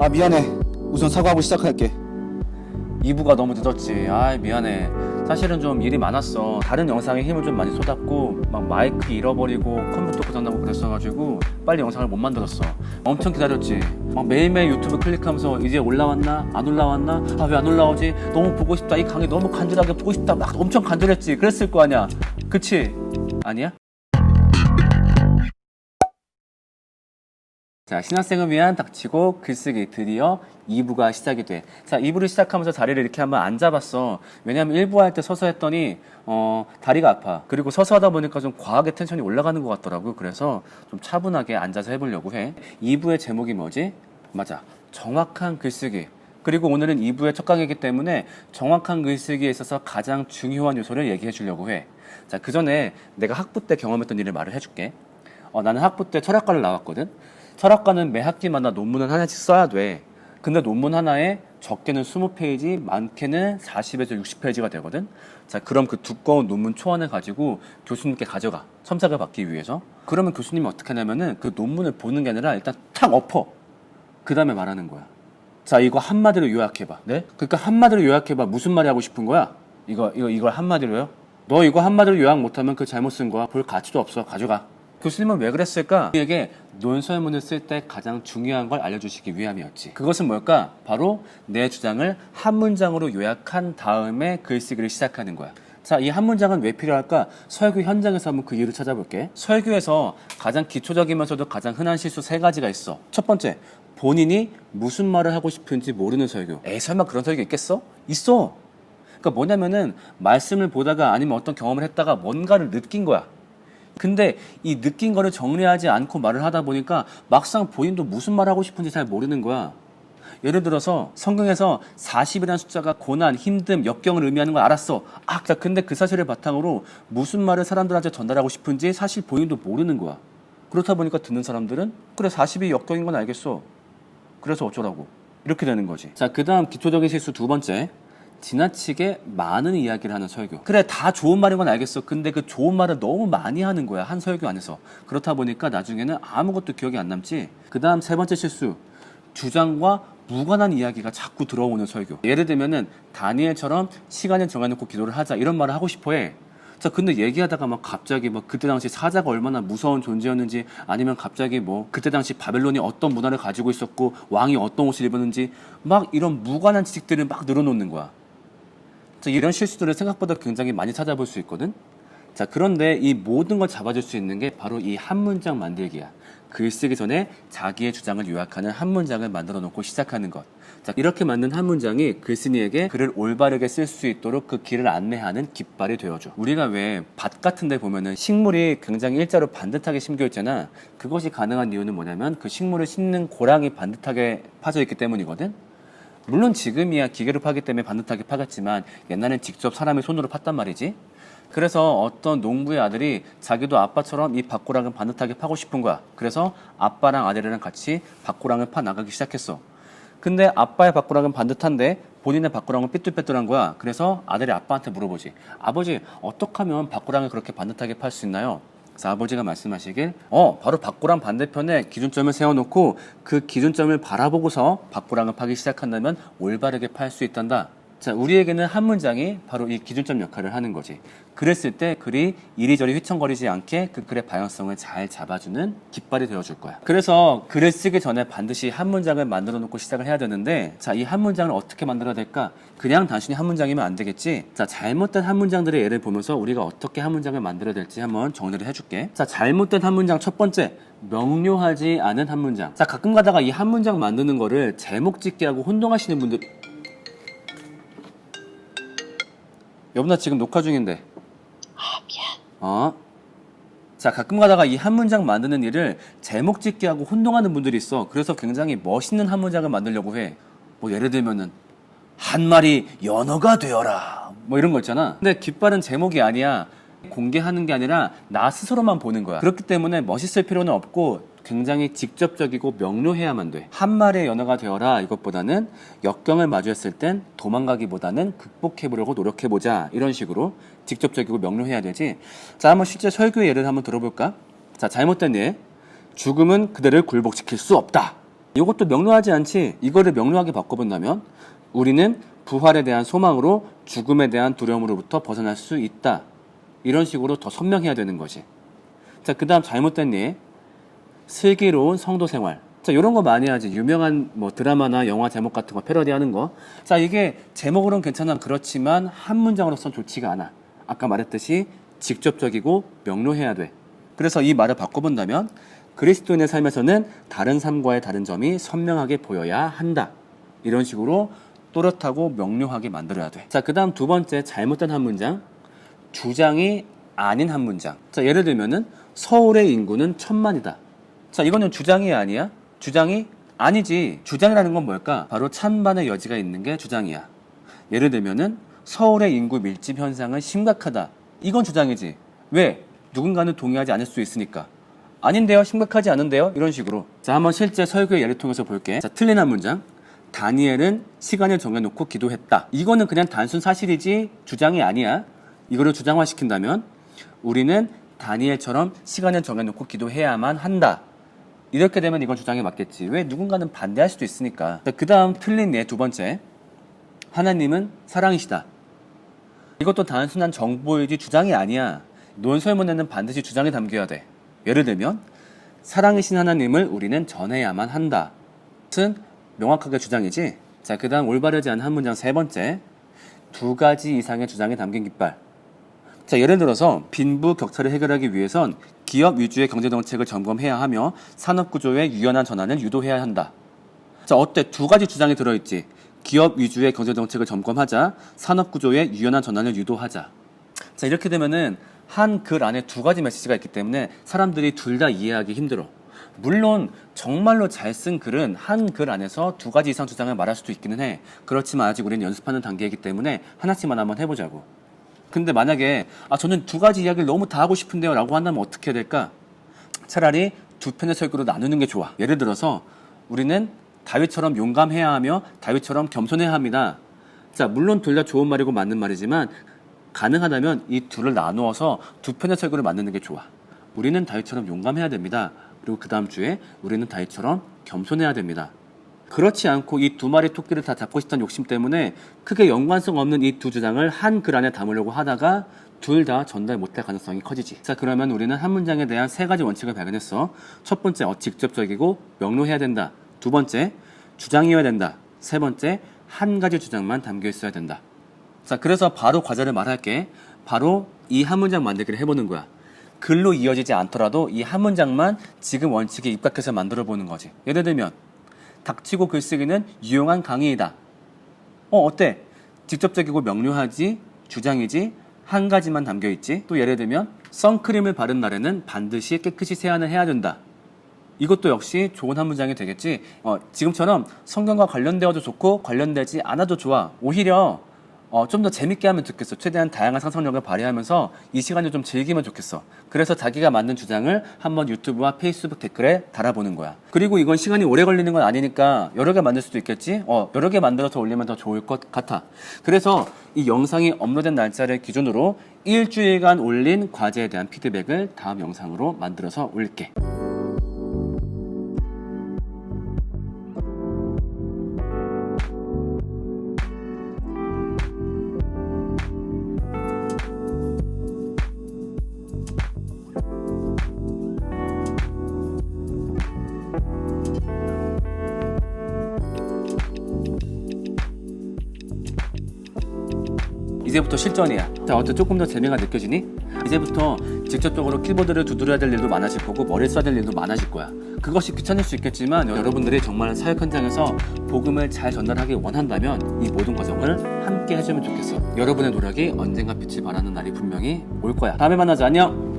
아 미안해. 우선 사과하고 시작할게. 2부가 너무 늦었지. 아 미안해. 사실은 좀 일이 많았어. 다른 영상에 힘을 좀 많이 쏟았고 막 마이크 잃어버리고 컴퓨터 고장나고 그랬어가지고 빨리 영상을 못 만들었어. 엄청 기다렸지. 막 매일매일 유튜브 클릭하면서 이제 올라왔나 안 올라왔나 아 왜 안 올라오지 너무 보고 싶다 이 강의 너무 간절하게 보고 싶다 막 엄청 간절했지. 그랬을 거 아니야. 그치? 아니야? 자, 신학생을 위한 닥치고 글쓰기 드디어 2부가 시작이 돼. 자, 2부를 시작하면서 자리를 이렇게 한번 앉아봤어. 왜냐면 1부 할 때 서서 했더니, 어, 다리가 아파. 그리고 서서 하다 보니까 좀 과하게 텐션이 올라가는 것 같더라고요. 그래서 좀 차분하게 앉아서 해 보려고 해. 2부의 제목이 뭐지? 맞아. 정확한 글쓰기. 그리고 오늘은 2부의 첫 강의이기 때문에 정확한 글쓰기에 있어서 가장 중요한 요소를 얘기해 주려고 해. 자, 그 전에 내가 학부 때 경험했던 일을 말을 해줄게. 어, 나는 학부 때 철학과를 나왔거든. 철학과는 매 학기마다 논문을 하나씩 써야 돼. 근데 논문 하나에 적게는 20페이지, 많게는 40에서 60페이지가 되거든. 자, 그럼 그 두꺼운 논문 초안을 가지고 교수님께 가져가. 첨삭을 받기 위해서. 그러면 교수님이 어떻게 하냐면은 그 논문을 보는 게 아니라 일단 탁 엎어. 그 다음에 말하는 거야. 자, 이거 한마디로 요약해봐. 네? 그러니까 한마디로 요약해봐. 무슨 말이 하고 싶은 거야? 이거, 이거, 이걸 한마디로요? 너 이거 한마디로 요약 못하면 그 잘못 쓴 거야. 볼 가치도 없어. 가져가. 교수님은 왜 그랬을까? 우리에게 논설문을 쓸 때 가장 중요한 걸 알려주시기 위함이었지. 그것은 뭘까? 바로 내 주장을 한 문장으로 요약한 다음에 글쓰기를 시작하는 거야. 자, 이 한 문장은 왜 필요할까? 설교 현장에서 한번 그 이유를 찾아볼게. 설교에서 가장 기초적이면서도 가장 흔한 실수 세 가지가 있어. 첫 번째, 본인이 무슨 말을 하고 싶은지 모르는 설교. 에이, 설마 그런 설교 있겠어? 있어. 그러니까 뭐냐면은 말씀을 보다가 아니면 어떤 경험을 했다가 뭔가를 느낀 거야. 근데 이 느낀 거를 정리하지 않고 말을 하다 보니까 막상 본인도 무슨 말 하고 싶은지 잘 모르는 거야. 예를 들어서 성경에서 40이라는 숫자가 고난, 힘듦, 역경을 의미하는 걸 알았어. 아, 자, 근데 그 사실을 바탕으로 무슨 말을 사람들한테 전달하고 싶은지 사실 본인도 모르는 거야. 그렇다 보니까 듣는 사람들은 그래 40이 역경인 건 알겠어. 그래서 어쩌라고. 이렇게 되는 거지. 자, 그 다음 기초적인 실수 두 번째. 지나치게 많은 이야기를 하는 설교. 그래, 다 좋은 말인 건 알겠어. 근데 그 좋은 말을 너무 많이 하는 거야. 한 설교 안에서. 그렇다 보니까 나중에는 아무것도 기억이 안 남지. 그 다음 세 번째 실수. 주장과 무관한 이야기가 자꾸 들어오는 설교. 예를 들면은 다니엘처럼 시간을 정해놓고 기도를 하자. 이런 말을 하고 싶어 해. 자, 근데 얘기하다가 막 갑자기 막 그때 당시 사자가 얼마나 무서운 존재였는지 아니면 갑자기 뭐 그때 당시 바벨론이 어떤 문화를 가지고 있었고 왕이 어떤 옷을 입었는지 막 이런 무관한 지식들을 막 늘어놓는 거야. 자, 이런 실수들을 생각보다 굉장히 많이 찾아볼 수 있거든. 자, 그런데 이 모든 걸 잡아줄 수 있는 게 바로 이 한 문장 만들기야. 글 쓰기 전에 자기의 주장을 요약하는 한 문장을 만들어 놓고 시작하는 것. 자, 이렇게 만든 한 문장이 글쓴이에게 글을 올바르게 쓸 수 있도록 그 길을 안내하는 깃발이 되어줘. 우리가 왜 밭 같은 데 보면은 식물이 굉장히 일자로 반듯하게 심겨 있잖아. 그것이 가능한 이유는 뭐냐면 그 식물을 심는 고랑이 반듯하게 파져 있기 때문이거든. 물론 지금이야 기계로 파기 때문에 반듯하게 파겠지만 옛날엔 직접 사람의 손으로 팠단 말이지. 그래서 어떤 농부의 아들이 자기도 아빠처럼 이 밭고랑을 반듯하게 파고 싶은 거야. 그래서 아빠랑 아들이랑 같이 밭고랑을 파 나가기 시작했어. 근데 아빠의 밭고랑은 반듯한데 본인의 밭고랑은 삐뚤빼뚤한 거야. 그래서 아들이 아빠한테 물어보지. 아버지, 어떻게 하면 밭고랑을 그렇게 반듯하게 팔 수 있나요? 그래서 아버지가 말씀하시길, 어, 바로 밭고랑 반대편에 기준점을 세워놓고 그 기준점을 바라보고서 밭고랑을 파기 시작한다면 올바르게 팔 수 있단다. 자, 우리에게는 한 문장이 바로 이 기준점 역할을 하는 거지. 그랬을 때 글이 이리저리 휘청거리지 않게 그 글의 방향성을 잘 잡아주는 깃발이 되어줄 거야. 그래서 글을 쓰기 전에 반드시 한 문장을 만들어 놓고 시작을 해야 되는데, 자, 이 한 문장을 어떻게 만들어야 될까? 그냥 단순히 한 문장이면 안 되겠지? 자, 잘못된 한 문장들의 예를 보면서 우리가 어떻게 한 문장을 만들어야 될지 한번 정리를 해줄게. 자, 잘못된 한 문장 첫 번째. 명료하지 않은 한 문장. 자, 가끔 가다가 이 한 문장 만드는 거를 제목 짓게 하고 혼동하시는 분들, 여보 나 지금 녹화 중인데. 아 미안. 어? 자 가끔 가다가 이 한 문장 만드는 일을 제목 짓기 하고 혼동하는 분들이 있어. 그래서 굉장히 멋있는 한 문장을 만들려고 해. 뭐 예를 들면은 한 마리 연어가 되어라. 뭐 이런 거 있잖아. 근데 깃발은 제목이 아니야. 공개하는 게 아니라 나 스스로만 보는 거야. 그렇기 때문에 멋있을 필요는 없고 굉장히 직접적이고 명료해야만 돼. 한 마리의 연어가 되어라 이것보다는 역경을 마주했을 땐 도망가기보다는 극복해보려고 노력해보자 이런 식으로 직접적이고 명료해야 되지. 자, 한번 실제 설교의 예를 한번 들어볼까? 자, 잘못된 예. 죽음은 그대를 굴복시킬 수 없다. 이것도 명료하지 않지? 이거를 명료하게 바꿔본다면 우리는 부활에 대한 소망으로 죽음에 대한 두려움으로부터 벗어날 수 있다. 이런 식으로 더 선명해야 되는 것이. 자, 그 다음 잘못된 예. 슬기로운 성도 생활. 자, 이런 거 많이 하지. 유명한 뭐 드라마나 영화 제목 같은 거 패러디 하는 거. 자, 이게 제목으로는 괜찮아. 그렇지만 한 문장으로선 좋지가 않아. 아까 말했듯이 직접적이고 명료해야 돼. 그래서 이 말을 바꿔본다면 그리스도인의 삶에서는 다른 삶과의 다른 점이 선명하게 보여야 한다. 이런 식으로 또렷하고 명료하게 만들어야 돼. 자, 그 다음 두 번째 잘못된 한 문장. 주장이 아닌 한 문장. 자, 예를 들면은 서울의 인구는 천만이다. 자, 이거는 주장이 아니야? 주장이 아니지. 주장이라는 건 뭘까? 바로 찬반의 여지가 있는 게 주장이야. 예를 들면은 서울의 인구 밀집 현상은 심각하다. 이건 주장이지. 왜? 누군가는 동의하지 않을 수 있으니까. 아닌데요? 심각하지 않은데요? 이런 식으로. 자, 한번 실제 설교의 예를 통해서 볼게. 자, 틀린 한 문장. 다니엘은 시간을 정해놓고 기도했다. 이거는 그냥 단순 사실이지 주장이 아니야. 이거를 주장화시킨다면 우리는 다니엘처럼 시간을 정해놓고 기도해야만 한다. 이렇게 되면 이건 주장에 맞겠지. 왜 누군가는 반대할 수도 있으니까. 그 다음 틀린 예 두 번째. 하나님은 사랑이시다. 이것도 단순한 정보이지 주장이 아니야. 논설문에는 반드시 주장이 담겨야 돼. 예를 들면 사랑이신 하나님을 우리는 전해야만 한다. 는 명확하게 주장이지. 자, 그 다음 올바르지 않은 한 문장 세 번째. 두 가지 이상의 주장이 담긴 깃발. 자, 예를 들어서 빈부 격차를 해결하기 위해선 기업 위주의 경제 정책을 점검해야 하며 산업 구조의 유연한 전환을 유도해야 한다. 자, 어때? 두 가지 주장이 들어있지. 기업 위주의 경제 정책을 점검하자. 산업 구조의 유연한 전환을 유도하자. 자, 이렇게 되면은 한 글 안에 두 가지 메시지가 있기 때문에 사람들이 둘 다 이해하기 힘들어. 물론 정말로 잘 쓴 글은 한 글 안에서 두 가지 이상 주장을 말할 수도 있기는 해. 그렇지만 아직 우리는 연습하는 단계이기 때문에 하나씩만 한번 해보자고. 근데 만약에 아 저는 두 가지 이야기를 너무 다 하고 싶은데요라고 한다면 어떻게 해야 될까? 차라리 두 편의 설교로 나누는 게 좋아. 예를 들어서 우리는 다윗처럼 용감해야 하며 다윗처럼 겸손해야 합니다. 자, 물론 둘 다 좋은 말이고 맞는 말이지만 가능하다면 이 둘을 나누어서 두 편의 설교를 만드는 게 좋아. 우리는 다윗처럼 용감해야 됩니다. 그리고 그 다음 주에 우리는 다윗처럼 겸손해야 됩니다. 그렇지 않고 이 두 마리 토끼를 다 잡고 싶다는 욕심 때문에 크게 연관성 없는 이 두 주장을 한 글 안에 담으려고 하다가 둘 다 전달 못할 가능성이 커지지. 자, 그러면 우리는 한 문장에 대한 세 가지 원칙을 발견했어. 첫 번째, 어, 직접적이고 명료해야 된다. 두 번째, 주장이어야 된다. 세 번째, 한 가지 주장만 담겨 있어야 된다. 자, 그래서 바로 과제를 말할게. 바로 이 한 문장 만들기를 해보는 거야. 글로 이어지지 않더라도 이 한 문장만 지금 원칙에 입각해서 만들어 보는 거지. 예를 들면, 닥치고 글쓰기는 유용한 강의이다. 어, 어때? 직접적이고 명료하지, 주장이지, 한 가지만 담겨 있지. 또 예를 들면, 선크림을 바른 날에는 반드시 깨끗이 세안을 해야 된다. 이것도 역시 좋은 한 문장이 되겠지. 어, 지금처럼 성경과 관련되어도 좋고 관련되지 않아도 좋아. 오히려 어, 좀 더 재밌게 하면 좋겠어. 최대한 다양한 상상력을 발휘하면서 이 시간을 좀 즐기면 좋겠어. 그래서 자기가 만든 주장을 한번 유튜브와 페이스북 댓글에 달아보는 거야. 그리고 이건 시간이 오래 걸리는 건 아니니까 여러 개 만들 수도 있겠지? 어, 여러 개 만들어서 올리면 더 좋을 것 같아. 그래서 이 영상이 업로드된 날짜를 기준으로 일주일간 올린 과제에 대한 피드백을 다음 영상으로 만들어서 올릴게. 이제부터 실전이야. 자, 어때 조금 더 재미가 느껴지니? 이제부터 직접적으로 키보드를 두드려야 될 일도 많아질 거고 머리 써야 될 일도 많아질 거야. 그것이 귀찮을 수 있겠지만 여러분들이 정말 사역 현장에서 복음을 잘 전달하기 원한다면 이 모든 과정을 함께 해주면 좋겠어. 여러분의 노력이 언젠가 빛을 발하는 날이 분명히 올 거야. 다음에 만나자. 안녕.